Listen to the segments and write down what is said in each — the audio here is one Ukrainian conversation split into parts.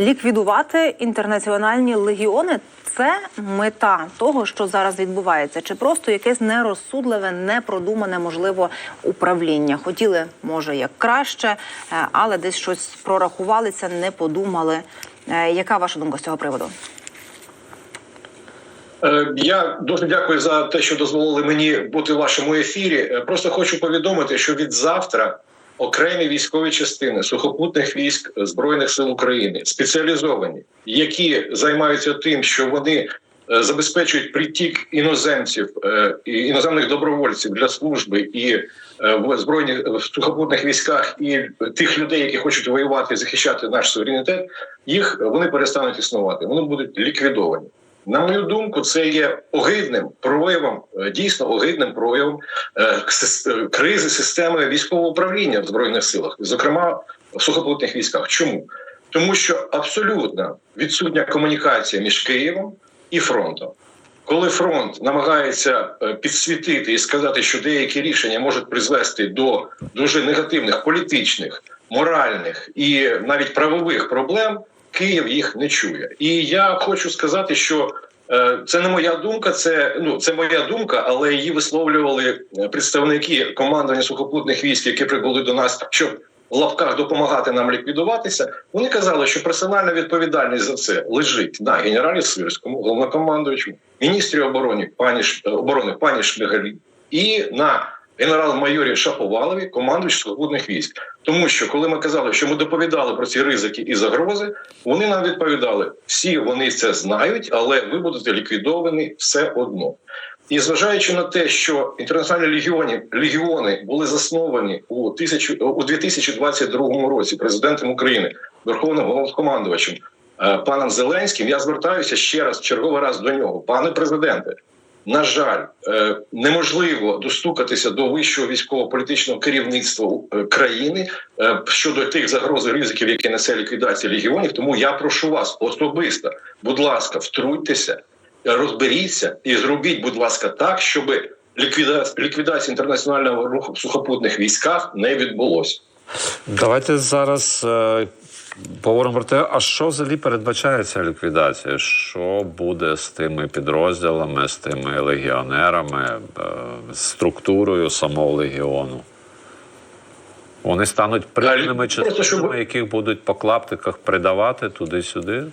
ліквідувати інтернаціональні легіони. Це мета того, що зараз відбувається, чи просто якесь нерозсудливе, непродумане, можливо, управління. Хотіли, може, як краще, е, але десь щось прорахувалися, не подумали. Е, Яка ваша думка з цього приводу? Е, Я дуже дякую за те, що дозволили мені бути в вашому ефірі. Просто хочу повідомити, що від завтра окремі військові частини сухопутних військ збройних сил України спеціалізовані, які займаються тим, що вони е, забезпечують притік іноземців е, і іноземних добровольців для служби і е, в збройних в сухопутних військах, і тих людей, які хочуть воювати захищати наш суверенітет, їх вони перестануть існувати. Вони будуть ліквідовані. На мою думку, це є огидним проявом, е, дійсно огидним проявом е, е, кризи системи військового управління в збройних силах, зокрема в сухопутних військах. Чому? Тому що абсолютно відсутня комунікація між Києвом і фронтом. Коли фронт намагається підсвітити і сказати, що деякі рішення можуть призвести до дуже негативних політичних, моральних і навіть правових проблем, Київ їх не чує. І я хочу сказати, що е, це не моя думка, це ну це моя думка, але її висловлювали е, представники командування сухопутних військ, які прибули до нас, щоб в лапках допомагати нам ліквідуватися. Вони казали, що персональна відповідальність за це лежить на генералі Сирському, головнокомандуючому, міністрі оборони пані оборони пані Шмигалі і на генерал-майорі Шаповалові, командуючий сухопутних військ. Тому що коли ми казали, що ми доповідали про ці ризики і загрози, вони нам відповідали: всі вони це знають, але ви будете ліквідовані все одно. І зважаючи на те, що інтернаціональні легіони, легіони були засновані у тисячу у 2022 році президентом України, верховним головнокомандувачем е, паном Зеленським, я звертаюся ще раз, черговий раз до нього, пане президенте. На жаль, е, неможливо достукатися до вищого військово-політичного керівництва е, країни е, щодо тих загроз і ризиків, які несе ліквідація легіонів. Тому я прошу вас особисто, будь ласка, втруйтеся, розберіться і зробіть, будь ласка, так, щоб ліквідація, ліквідація інтернаціонального руху в сухопутних військах не відбулося. Давайте зараз поговоримо про те, а що взагалі передбачає ця ліквідація? Що буде з тими підрозділами, з тими легіонерами, е, з структурою самого легіону? Вони стануть просто, щоб- частинами, яких будуть по клаптиках придавати туди-сюди?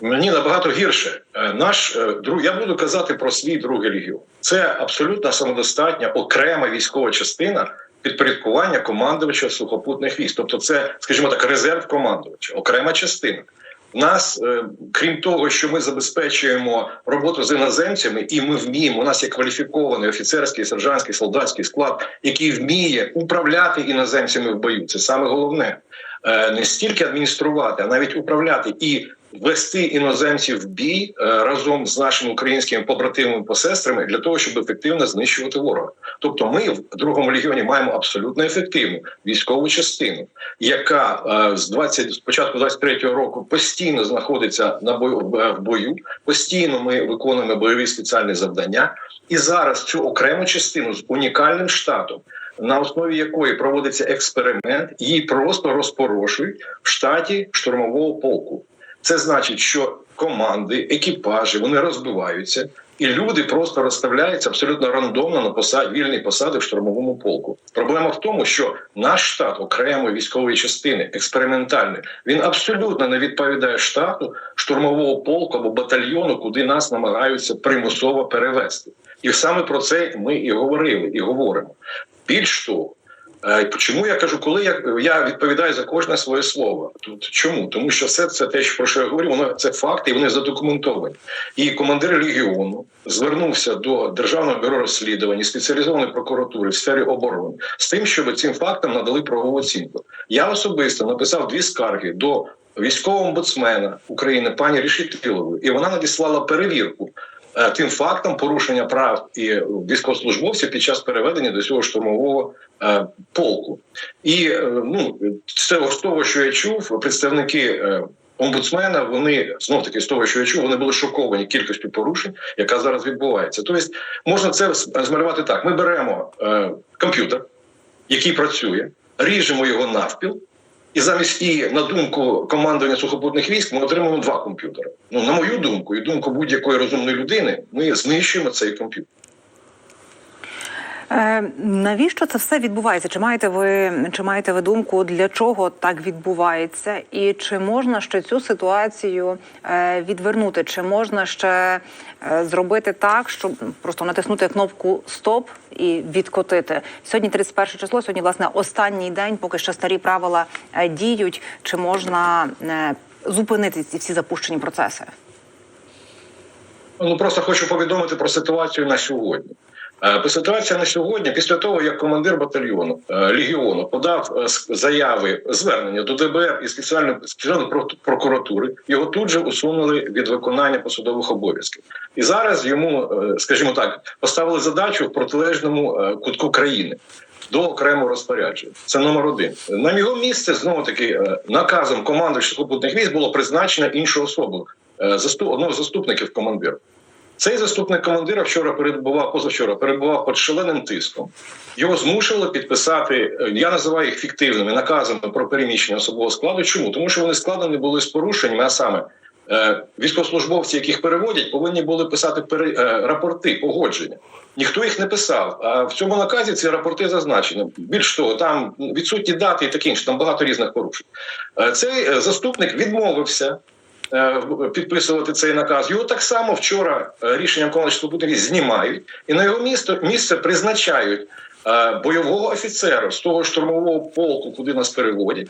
Мені набагато гірше. Е, Наш е, друг, я буду казати про свій другий легіон. Це абсолютно самодостатня окрема військова частина підпорядкування командувача сухопутних військ. Тобто, це, скажімо так, резерв командувача, окрема частина. Нас, е, крім того, що ми забезпечуємо роботу з іноземцями, і ми вміємо. У нас є кваліфікований офіцерський, сержантський, солдатський склад, який вміє управляти іноземцями в бою. Це саме головне. Е, Не стільки адмініструвати, а навіть управляти і вести іноземців в бій е, разом з нашими українськими побратимами посестрами для того, щоб ефективно знищувати ворога. Тобто, ми в другому легіоні маємо абсолютно ефективну військову частину, яка е, з 20, з початку 23-го року постійно знаходиться на бою в в бою. Постійно ми виконуємо бойові спеціальні завдання, і зараз цю окрему частину з унікальним штатом. На основі якої проводиться експеримент, її просто розпорошують в штаті штурмового полку. Це значить, що команди, екіпажі вони розбиваються, і люди просто розставляються абсолютно рандомно на посад, вільні посади в штурмовому полку. Проблема в тому, що наш штат окремої військової частини, експериментальний, він абсолютно не відповідає штату штурмового полку або батальйону, куди нас намагаються примусово перевести. І саме про це ми і говорили, і говоримо. Більш того, Чому я кажу, коли я, я відповідаю за кожне своє слово? Тут чому? Тому що все це те, про що я говорю, воно це факти, і вони задокументовані. І командир регіону звернувся до державного бюро розслідувань спеціалізованої прокуратури в сфері оборони з тим, щоб цим фактам надали правову оцінку. Я особисто написав дві скарги до військового омбудсмена України пані Рішітилової, і вона надіслала перевірку е, тим фактам порушення прав і військовослужбовців під час переведення до цього штурмового е, полку. І е, ну це з того, що я чув, представники. е, Омбудсмена вони знов таки з того, що я чув, вони були шоковані кількістю порушень, яка зараз відбувається. Тобто можна це змалювати так: ми беремо е, комп'ютер, який працює, ріжемо його навпіл, І замість і на думку командування сухопутних військ ми отримуємо два комп'ютери. Ну на мою думку, і думку будь-якої розумної людини, ми знищуємо цей комп'ютер. Е, навіщо це все відбувається? Чи маєте ви чи маєте ви думку, для чого так відбувається? І чи можна ще цю ситуацію е, відвернути? Чи можна ще е, зробити так, щоб просто натиснути кнопку Стоп і відкотити? Сьогодні 31 число. Сьогодні власне останній день, поки ще старі правила е, діють. Чи можна е, зупинити ці всі запущені процеси? Ну просто хочу повідомити про ситуацію на сьогодні. Е, ситуація на сьогодні, після того як командир батальйону е, легіону подав е, заяви звернення до ДБР і спеціальної прокуратури, його тут же усунули від виконання посадових обов'язків. І зараз йому, скажімо так, поставили задачу в протилежному кутку країни. До окремого розпорядження це номер один. На його місце знову таки наказом команди сухопутних військ було призначено іншу особу, заступ одного заступників командира. Цей заступник командира вчора перебував позавчора, перебував під шаленим тиском. Його змушували підписати. е, Я називаю їх фіктивними наказами про переміщення особового складу. Чому? Тому що вони складені були з порушеннями, а саме е, військовослужбовці, яких переводять, повинні були писати е, рапорти погодження. Ніхто їх не писав. А в цьому наказі ці рапорти зазначені. Більш того, там відсутні дати і таке інше, там багато різних порушень. Цей заступник відмовився підписувати цей наказ. Його так само вчора е, рішенням командування сухопутних знімають, і на його місце, місце призначають е, бойового офіцера з того штурмового полку, куди нас переводять.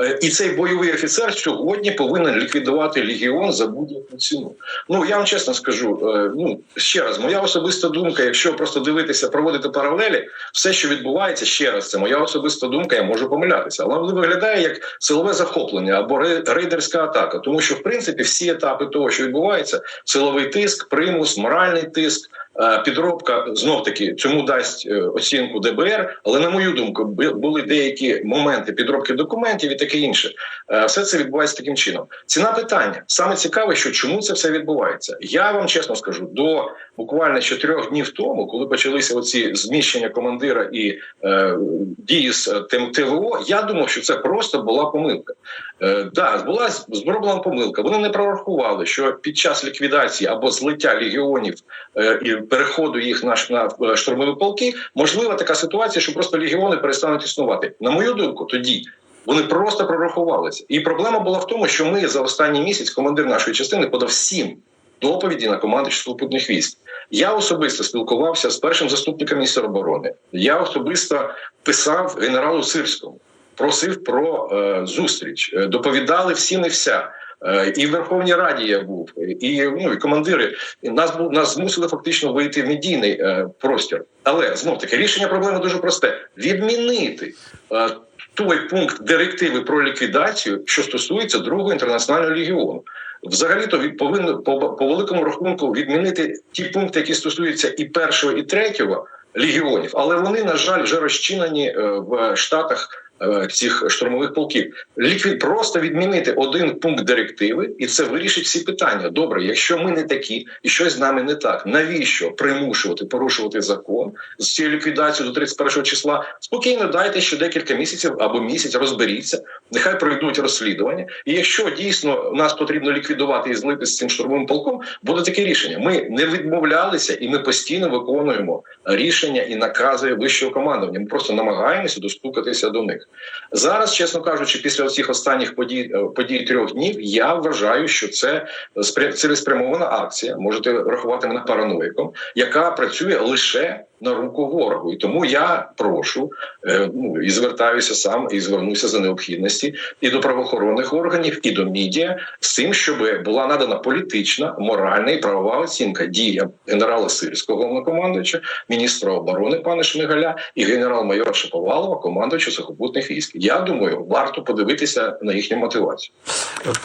Е, І цей бойовий офіцер сьогодні повинен ліквідувати легіон за будь-яку ціну. Ну я вам чесно скажу. е, Ну ще раз, моя особиста думка. Якщо просто дивитися, проводити паралелі, все, що відбувається, ще раз, це моя особиста думка. Я можу помилятися, але виглядає як силове захоплення або рейдерська атака, тому що в принципі всі етапи того, що відбувається, силовий тиск, примус, моральний тиск. Е, Підробка знов таки цьому дасть е, оцінку ДБР, але на мою думку, бу- були деякі моменти підробки документів і таке інше. Е, Все це відбувається таким чином. Ціна питання саме цікаве, що чому це все відбувається. Я вам чесно скажу, до буквально чотирьох днів тому, коли почалися оці зміщення командира і е, дії з е, тим ТВО, я думав, що це просто була помилка. Е, да, була зроблена помилка. Вони не прорахували, що під час ліквідації або злиття легіонів е, і переходу їх на, на е, штурмові полки, можлива така ситуація, що просто легіони перестануть існувати. На мою думку, тоді. Вони просто прорахувалися, і проблема була в тому, що ми за останній місяць командир нашої частини подав сім доповіді на команду сухопутних військ. Я особисто спілкувався з першим заступником міністра оборони. Я особисто писав генералу Сирському, просив про е, зустріч. Е, Доповідали всім і вся. Е, І в Верховній Раді я був, і ну і командири нас був нас змусили фактично вийти в медійний е, простір. Але знов таки рішення проблеми дуже просте: відмінити е, той пункт директиви про ліквідацію, що стосується другого інтернаціонального легіону. Взагалі-то від повинно по, по великому рахунку відмінити ті пункти, які стосуються і першого, і третього легіонів, але вони, на жаль, вже розчинені е, в штатах. Е, Цих штурмових полків ліквід просто відмінити один пункт директиви, і це вирішить всі питання. Добре, якщо ми не такі і щось з нами не так, навіщо примушувати порушувати закон з цією ліквідацією до 31 числа? Спокійно дайте ще декілька місяців або місяць, розберіться, нехай пройдуть розслідування. І якщо дійсно нас потрібно ліквідувати і злити з цим штурмовим полком, буде таке рішення. Ми не відмовлялися, і ми постійно виконуємо рішення і накази вищого командування. Ми просто намагаємося достукатися до них. Зараз, чесно кажучи, після всіх останніх подій е, подій трьох днів, я вважаю, що це спря- цілеспрямована акція. Можете рахувати мене параноїком, яка працює лише на руку ворогу. І тому я прошу е, ну і звертаюся сам, і звернуся за необхідності і до правоохоронних органів, і до медіа з тим, щоб була надана політична, моральна і правова оцінка діям генерала Сирського головнокомандуюча, міністра оборони пана Шмигаля і генерал-майора Шаповалова, командуюча сухопутних військ. Я думаю, варто подивитися на їхню мотивацію.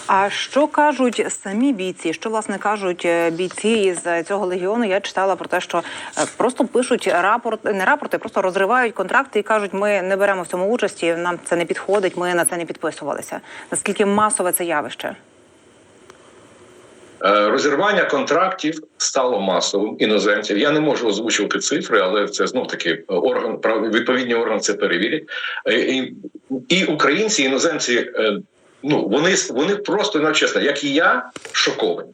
А що кажуть самі бійці? Що власне кажуть е, бійці із цього легіону? Я читала про те, що е, просто пишуть рапорт, не рапорти, просто розривають контракти і кажуть, ми не беремо в цьому участі, нам це не підходить, ми на це не підписувалися. Наскільки масове це явище? Е, Розірвання контрактів стало масовим іноземців. Я не можу озвучувати цифри, але це знов таки орган прав- відповідні органи це перевірять. Е, І, і українці, і іноземці, е, ну вони вони просто ну, чесно, як і я, шоковані.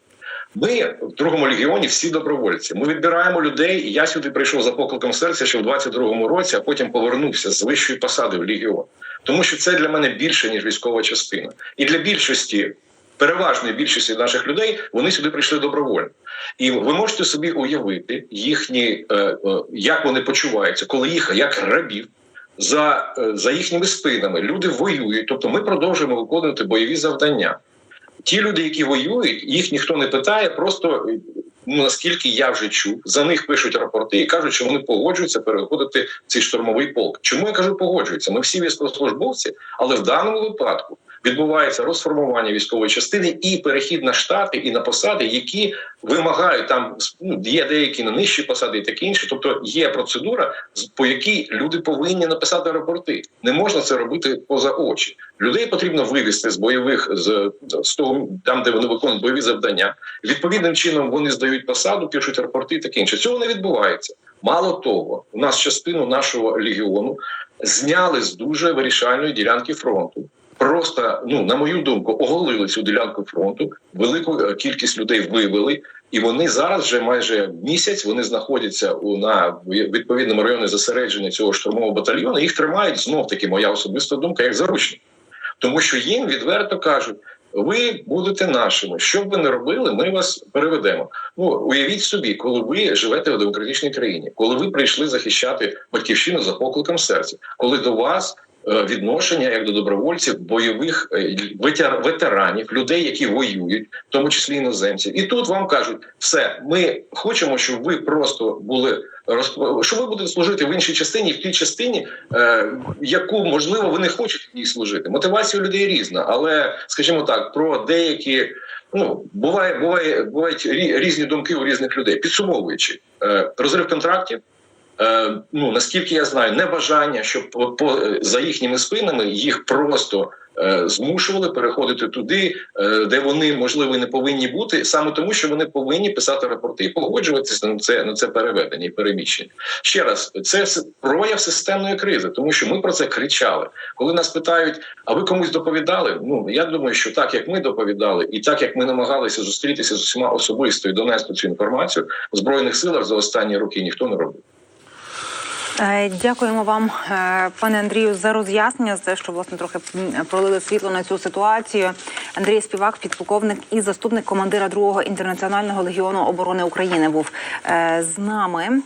Ми в другому легіоні всі добровольці. Ми відбираємо людей. Я сюди прийшов за покликом серця ще в 22-му році, а потім повернувся з вищої посади в легіон. Тому що це для мене більше ніж військова частина, і для більшості. Переважної більшості наших людей вони сюди прийшли добровольно, і ви можете собі уявити їхні, е, е, як вони почуваються, коли їх як рабів за, е, за їхніми спинами люди воюють. Тобто, ми продовжуємо виконувати бойові завдання. Ті люди, які воюють, їх ніхто не питає. Просто ну наскільки я вже чув, за них пишуть рапорти і кажуть, що вони погоджуються переходити в цей штурмовий полк. Чому я кажу погоджуються? Ми всі військовослужбовці, але в даному випадку відбувається розформування військової частини і перехід на штати і на посади, які вимагають там ну, є деякі на нижчі посади і таке інше. Тобто є процедура, по якій люди повинні написати рапорти. Не можна це робити поза очі. Людей потрібно вивести з бойових з, з того, там, де вони виконують бойові завдання. Відповідним чином вони здають посаду, пишуть рапорти і таке інше. Цього не відбувається. Мало того, у нас частину нашого легіону зняли з дуже вирішальної ділянки фронту. Просто ну на мою думку, оголили цю ділянку фронту. Велику е, кількість людей вивели, і вони зараз вже майже місяць вони знаходяться у на відповідному районі зосередження цього штурмового батальйону. Їх тримають знов таки моя особиста думка, як заручник. Тому що їм відверто кажуть: ви будете нашими. Що б ви не робили, ми вас переведемо. Ну уявіть собі, коли ви живете в демократичній країні, коли ви прийшли захищати батьківщину за покликом серця, коли до вас. Е, Відношення як до добровольців, бойових е, ветеранів, людей, які воюють, в тому числі іноземців, і тут вам кажуть, все, ми хочемо, щоб ви просто були що ви будете служити в іншій частині, в тій частині, е, яку можливо ви не хочете ній служити. Мотивація у людей різна, але скажімо так, про деякі ну буває, буває, бувають рі- різні думки у різних людей. Підсумовуючи, розрив контрактів. Е, ну наскільки я знаю, небажання, щоб по, по за їхніми спинами їх просто е, змушували переходити туди, е, де вони можливо не повинні бути, саме тому, що вони повинні писати рапорти і погоджуватися на це на це переведення і переміщення. Ще раз, це прояв системної кризи, тому що ми про це кричали. Коли нас питають, а ви комусь доповідали? Ну я думаю, що так як ми доповідали, і так як ми намагалися зустрітися з усіма особисто і донести цю інформацію в збройних силах за останні роки ніхто не робив. Е, Дякуємо вам, е, пане Андрію, за роз'яснення, за те, що власне трохи пролили світло на цю ситуацію. Андрій Співак, підполковник і заступник командира другого інтернаціонального легіону оборони України, був е, з нами.